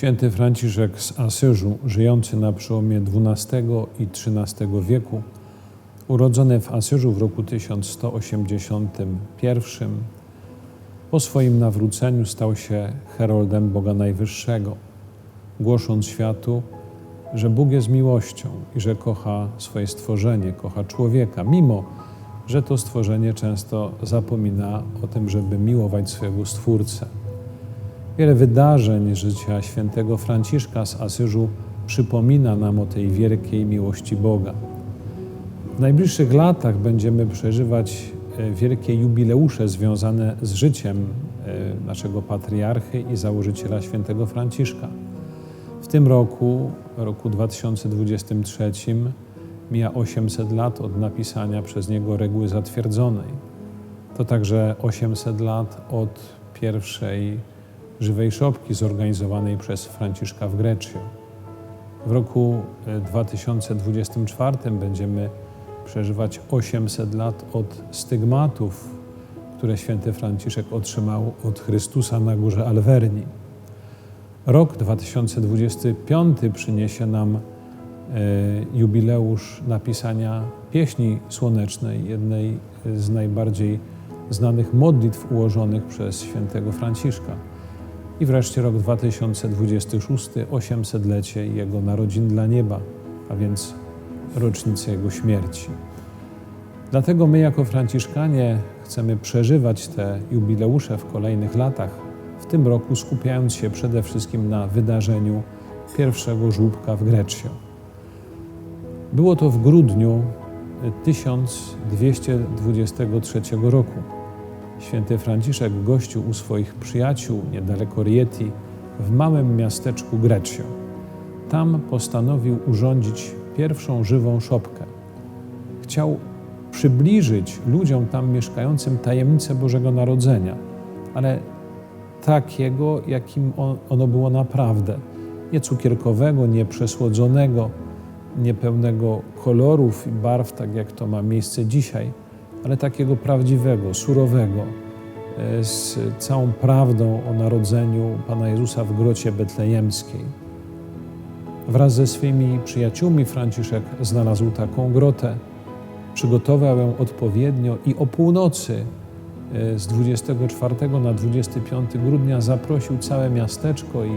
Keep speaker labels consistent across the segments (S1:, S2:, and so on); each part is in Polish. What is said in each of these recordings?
S1: Święty Franciszek z Asyżu, żyjący na przełomie XII i XIII wieku, urodzony w Asyżu w roku 1181, po swoim nawróceniu stał się heroldem Boga Najwyższego, głosząc światu, że Bóg jest miłością i że kocha swoje stworzenie, kocha człowieka, mimo że to stworzenie często zapomina o tym, żeby miłować swojego Stwórcę. Wiele wydarzeń życia świętego Franciszka z Asyżu przypomina nam o tej wielkiej miłości Boga. W najbliższych latach będziemy przeżywać e, wielkie jubileusze związane z życiem e, naszego patriarchy i założyciela świętego Franciszka. W tym roku, roku 2023, mija 800 lat od napisania przez niego reguły zatwierdzonej. To także 800 lat od pierwszej żywej szopki zorganizowanej przez Franciszka w Greccio. W roku 2024 e, będziemy przeżywać 800 lat od stygmatów, które święty Franciszek otrzymał od Chrystusa na górze Alverni. Rok 2025 przyniesie nam e, jubileusz napisania pieśni słonecznej, jednej z najbardziej znanych modlitw ułożonych przez świętego Franciszka. I wreszcie rok 2026, 800-lecie Jego narodzin dla nieba, a więc rocznicę Jego śmierci. Dlatego my jako Franciszkanie chcemy przeżywać te jubileusze w kolejnych latach, w tym roku skupiając się przede wszystkim na wydarzeniu pierwszego żłóbka w Greccio. Było to w grudniu 1223 roku. Święty Franciszek gościł u swoich przyjaciół niedaleko Rieti w małym miasteczku Greccio. Tam postanowił urządzić pierwszą żywą szopkę. Chciał przybliżyć ludziom tam mieszkającym tajemnicę Bożego Narodzenia, ale takiego, jakim ono było naprawdę. Nie cukierkowego, nie przesłodzonego, nie pełnego kolorów i barw, tak jak to ma miejsce dzisiaj, ale takiego prawdziwego, surowego, e, z całą prawdą o narodzeniu Pana Jezusa w grocie betlejemskiej. Wraz ze swymi przyjaciółmi Franciszek znalazł taką grotę, przygotował ją odpowiednio i o północy e, z 24 na 25 grudnia zaprosił całe miasteczko i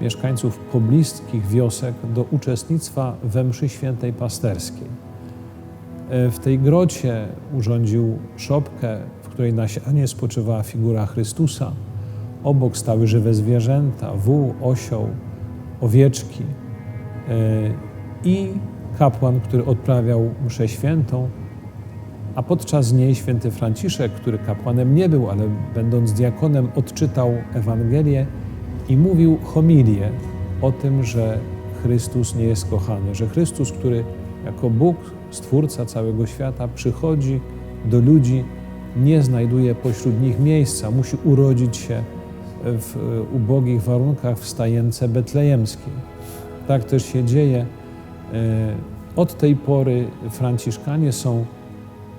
S1: mieszkańców pobliskich wiosek do uczestnictwa we mszy świętej pasterskiej. E, w tej grocie urządził szopkę, w której na sianie spoczywała figura Chrystusa. Obok stały żywe zwierzęta, wół, osioł, owieczki e, i kapłan, który odprawiał mszę świętą, a podczas niej święty Franciszek, który kapłanem nie był, ale będąc diakonem, odczytał Ewangelię i mówił homilię o tym, że Chrystus nie jest kochany, że Chrystus, który jako Bóg, Stwórca całego świata, przychodzi do ludzi, nie znajduje pośród nich miejsca, musi urodzić się w ubogich warunkach w stajence betlejemskiej. Tak też się dzieje. E, od tej pory Franciszkanie są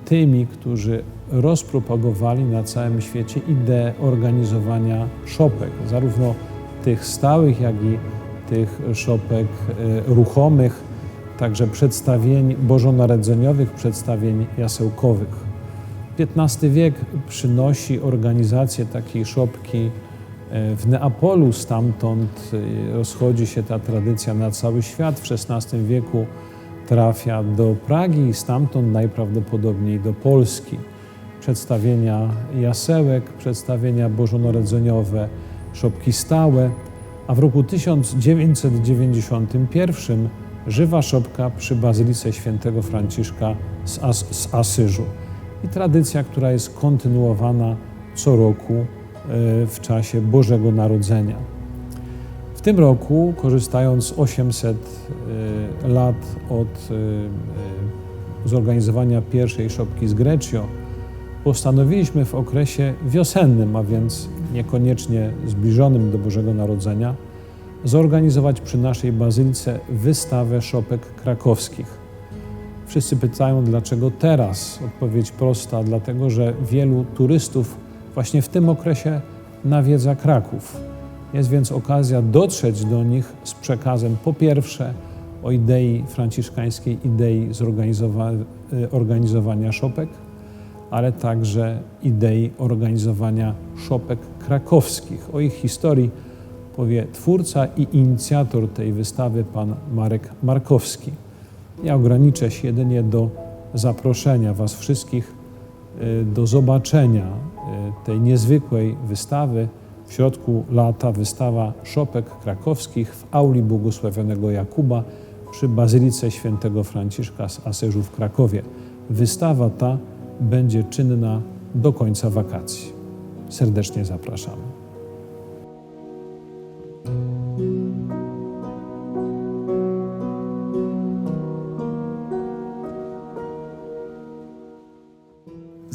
S1: tymi, którzy rozpropagowali na całym świecie ideę organizowania szopek, zarówno tych stałych, jak i tych szopek e, ruchomych, także przedstawień bożonarodzeniowych, przedstawień jasełkowych. XV wiek przynosi organizację takiej szopki e, w Neapolu, stamtąd e, rozchodzi się ta tradycja na cały świat. W XVI wieku trafia do Pragi i stamtąd najprawdopodobniej do Polski. Przedstawienia jasełek, przedstawienia bożonarodzeniowe, szopki stałe, a w roku 1991 żywa szopka przy Bazylice Świętego Franciszka z, As z Asyżu. I tradycja, która jest kontynuowana co roku e, w czasie Bożego Narodzenia. W tym roku, korzystając z 800 e, lat od e, zorganizowania pierwszej szopki z Greccio, postanowiliśmy w okresie wiosennym, a więc niekoniecznie zbliżonym do Bożego Narodzenia, zorganizować przy naszej bazylice wystawę szopek krakowskich. Wszyscy pytają, dlaczego teraz? Odpowiedź prosta, dlatego że wielu turystów właśnie w tym okresie nawiedza Kraków. Jest więc okazja dotrzeć do nich z przekazem po pierwsze o idei franciszkańskiej, idei zorganizowania szopek, ale także idei organizowania szopek krakowskich. O ich historii powie twórca i inicjator tej wystawy, pan Marek Markowski. Ja ograniczę się jedynie do zaproszenia Was wszystkich y, do zobaczenia y, tej niezwykłej wystawy. W środku lata wystawa szopek krakowskich w auli błogosławionego Jakuba przy Bazylice Świętego Franciszka z Asyżu w Krakowie. Wystawa ta będzie czynna do końca wakacji. Serdecznie zapraszamy.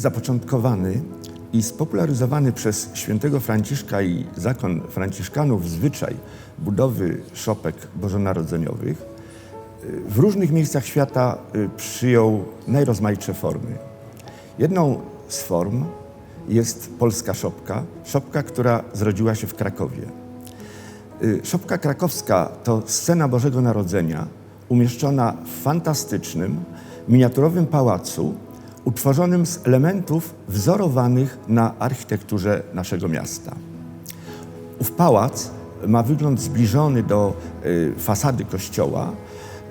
S2: Zapoczątkowany i spopularyzowany przez świętego Franciszka i zakon franciszkanów zwyczaj budowy szopek bożonarodzeniowych w różnych miejscach świata y, przyjął najrozmaitsze formy. Jedną z form jest polska szopka, szopka, która zrodziła się w Krakowie. Y, szopka krakowska to scena Bożego Narodzenia umieszczona w fantastycznym, miniaturowym pałacu, utworzonym z elementów wzorowanych na architekturze naszego miasta. Ów pałac ma wygląd zbliżony do y, fasady kościoła,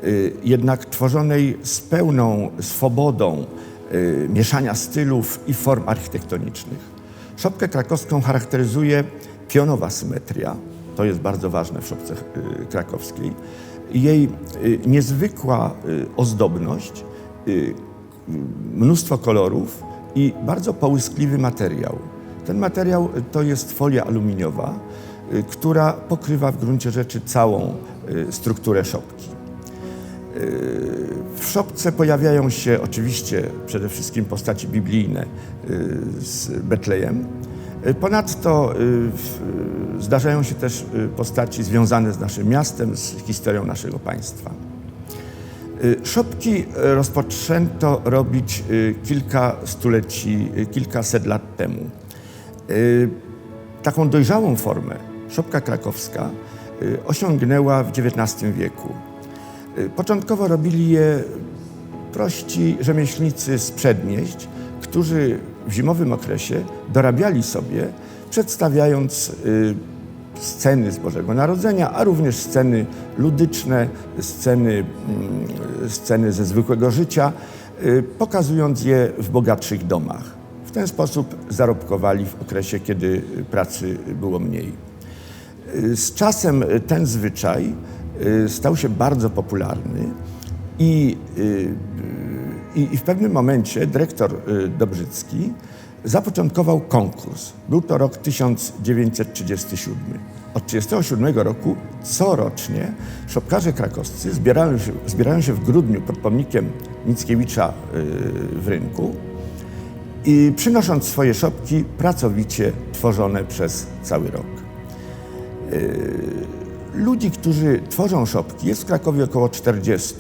S2: y, jednak tworzonej z pełną swobodą y, mieszania stylów i form architektonicznych. Szopkę krakowską charakteryzuje pionowa symetria, to jest bardzo ważne w szopce krakowskiej, jej niezwykła ozdobność, mnóstwo kolorów i bardzo połyskliwy materiał. Ten materiał to jest folia aluminiowa, y, która pokrywa w gruncie rzeczy całą y, strukturę szopki. Y, w szopce pojawiają się oczywiście przede wszystkim postaci biblijne z Betlejem. Ponadto zdarzają się też postaci związane z naszym miastem, z historią naszego państwa. Y, szopki rozpoczęto robić y, kilka stuleci, y, kilkaset lat temu. Taką dojrzałą formę szopka krakowska osiągnęła w XIX wieku. Początkowo robili je prości rzemieślnicy z przedmieść, którzy w zimowym okresie dorabiali sobie, przedstawiając sceny z Bożego Narodzenia, a również sceny ludyczne, sceny, mm, sceny ze zwykłego życia, y, pokazując je w bogatszych domach. W ten sposób zarobkowali w okresie, kiedy pracy było mniej. Y, z czasem ten zwyczaj y, stał się bardzo popularny i, i, i w pewnym momencie dyrektor Dobrzycki zapoczątkował konkurs. Był to rok 1937. Od 1937 roku corocznie szopkarze krakowscy zbierają się, zbierają się w grudniu pod pomnikiem Mickiewicza y, w rynku i przynosząc swoje szopki pracowicie tworzone przez cały rok. Y, ludzi, którzy tworzą szopki jest w Krakowie około 40.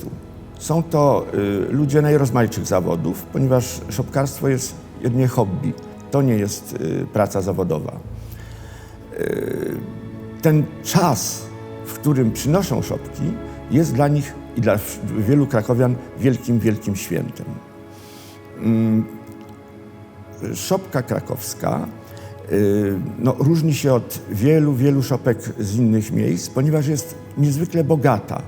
S2: Są to y, ludzie najrozmaitszych zawodów, ponieważ szopkarstwo jest jedynie hobby. To nie jest y, praca zawodowa. Y, ten czas, w którym przynoszą szopki, jest dla nich i dla wielu krakowian wielkim, wielkim świętem. Mm, szopka krakowska y, no, różni się od wielu, wielu szopek z innych miejsc, ponieważ jest niezwykle bogata.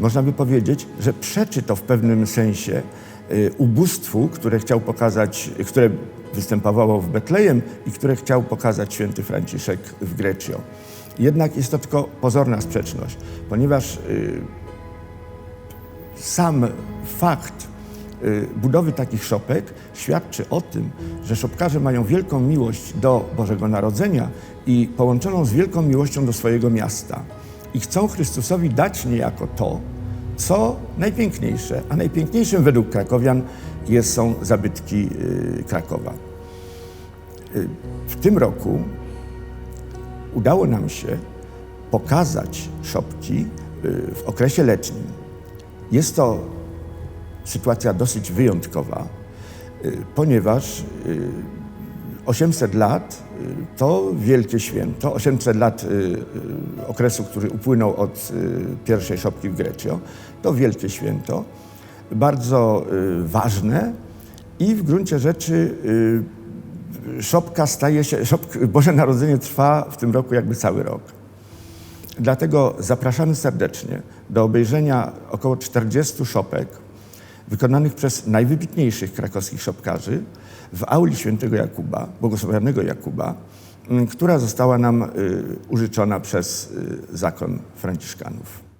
S2: Można by powiedzieć, że przeczy to w pewnym sensie ubóstwu, które chciał pokazać, które występowało w Betlejem i które chciał pokazać święty Franciszek w Greccio. Jednak jest to tylko pozorna sprzeczność, ponieważ y, sam fakt y, budowy takich szopek świadczy o tym, że szopkarze mają wielką miłość do Bożego Narodzenia i połączoną z wielką miłością do swojego miasta. I chcą Chrystusowi dać niejako to, co najpiękniejsze, a najpiękniejszym według krakowian jest, są zabytki y, Krakowa. Y, w tym roku udało nam się pokazać szopki y, w okresie letnim. Jest to sytuacja dosyć wyjątkowa, ponieważ 800 lat y, to wielkie święto. 800 lat y, y, okresu, który upłynął od pierwszej szopki w Grecjo, to wielkie święto, bardzo ważne i w gruncie rzeczy szopka staje się, szopk, Boże Narodzenie trwa w tym roku jakby cały rok. Dlatego zapraszamy serdecznie do obejrzenia około 40 szopek wykonanych przez najwybitniejszych krakowskich szopkarzy w auli świętego Jakuba, błogosławionego Jakuba, m, która została nam y, użyczona przez y, zakon Franciszkanów.